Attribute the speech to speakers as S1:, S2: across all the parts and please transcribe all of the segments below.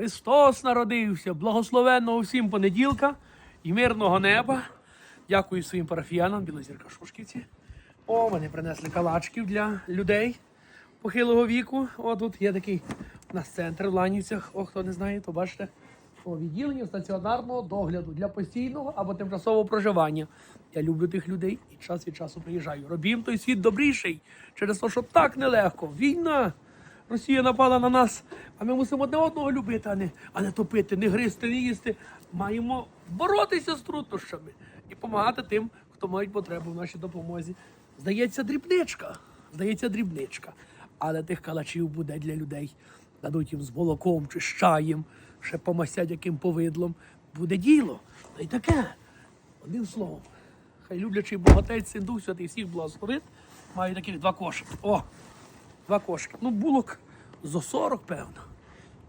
S1: Христос народився! Благословенного всім понеділка і мирного неба. Дякую своїм парафіянам, Білозірка Шушківці. О, вони принесли калачків для людей похилого віку. О, тут є такий у нас центр в Ланівцях. О, хто не знає, то бачите. О, відділення стаціонарного догляду для постійного або тимчасового проживання. Я люблю тих людей і час від часу приїжджаю. Робім той світ добріший через те, що так нелегко. Війна. Росія напала на нас, а ми мусимо одне одного любити, а не, а не топити, не гризти, не їсти. Маємо боротися з труднощами і допомагати тим, хто мають потребу в нашій допомозі. Здається, дрібничка. Здається, дрібничка. Але тих калачів буде для людей. Дадуть їм з молоком чи з чаєм, ще помастять яким повидлом. Буде діло. Та й таке. Одним словом. Хай люблячий богатець, син дух святий всіх благословить. Маю таких два кошики. О! Два кошики. Ну, булок зо 40, певно.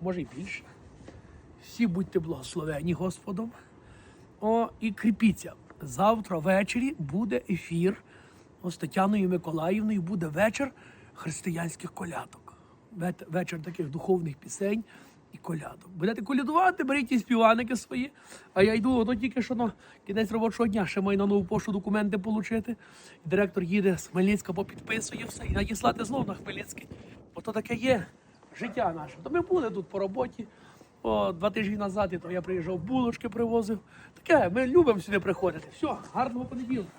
S1: Може і більше. Всі будьте благословені Господом. О, і кріпіться. Завтра ввечері буде ефір з Тетяною Миколаївною. Буде вечір християнських колядок. Вечір таких духовних пісень і колядок. Будете колядувати, беріть ті співаники свої. А я йду, ото тільки що на кінець робочого дня ще маю на нову пошту документи отримати. Директор їде з Хмельницька, попідписує все і надіслати знову на Хмельницький. Ото таке є життя наше. То ми були тут по роботі. О, два тижні назад, і то я приїжджав, булочки привозив. Таке, ми любимо сюди приходити. Все, гарного понеділка.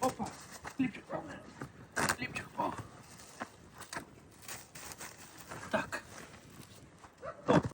S1: Опа, хлібчик. там.